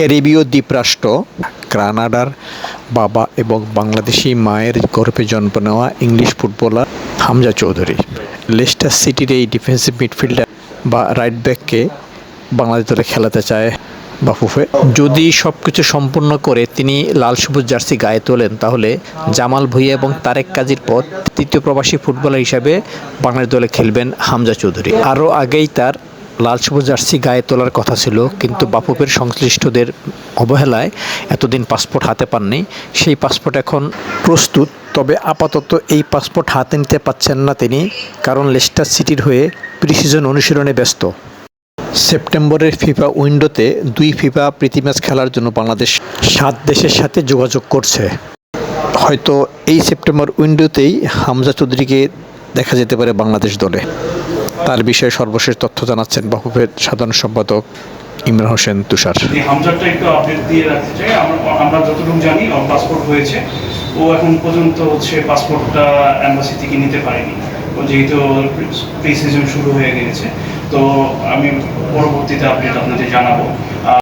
ক্যারিবীয় দ্বীপরাষ্ট্র গ্রানাডার বাবা এবং বাংলাদেশি মায়ের গর্ভে জন্ম নেওয়া English footballer Hamza Chowdhury. Leicester সিটির এই ডিফেন্সিভ মিডফিল্ডার বা রাইট ব্যাককে বাংলাদেশ দলে খেলাতে চায় বাফুফে। যদি সব কিছু সম্পূর্ণ করে তিনি লাল সবুজ জার্সি গায়ে তোলেন, তাহলে জামাল ভুঁইয়া এবং তারেক কাজীর পর তৃতীয় প্রবাসী ফুটবলার হিসাবে বাংলাদেশ দলে খেলবেন হামজা চৌধুরী। আরও আগেই তার লাল সবুজ জার্সি গায়ে তোলার কথা ছিল, কিন্তু বাফুফের সংশ্লিষ্টদের অবহেলায় এতদিন পাসপোর্ট হাতে পাননি। সেই পাসপোর্ট এখন প্রস্তুত, তবে আপাতত এই পাসপোর্ট হাতে নিতে পাচ্ছেন না তিনি, কারণ লেস্টার সিটির হয়ে প্রিসিজন অনুশীলনে ব্যস্ত। সেপ্টেম্বরের ফিফা উইন্ডোতে দুই ফিফা প্রীতি ম্যাচ খেলার জন্য বাংলাদেশ সাত দেশের সাথে যোগাযোগ করছে। হয়তো এই সেপ্টেম্বর উইন্ডোতেই হামজা চৌধুরীকে দেখা যেতে পারে বাংলাদেশ দলে। তার বিষয়ে সর্বশেষ তথ্য জানাচ্ছেন বাফুফের সাধারণ সম্পাদক ইমরান হোসেন তুষার। দিয়ে পাসপোর্ট হয়েছে। ও এখন পর্যন্ত হচ্ছে পাসপোর্টটা অ্যাম্বাসি থেকে নিতে পারেনি। ও যেহেতু প্রি সিজন শুরু হয়ে গিয়েছে তো আমি পরবর্তীতে আপডেট আপনাদের জানাব।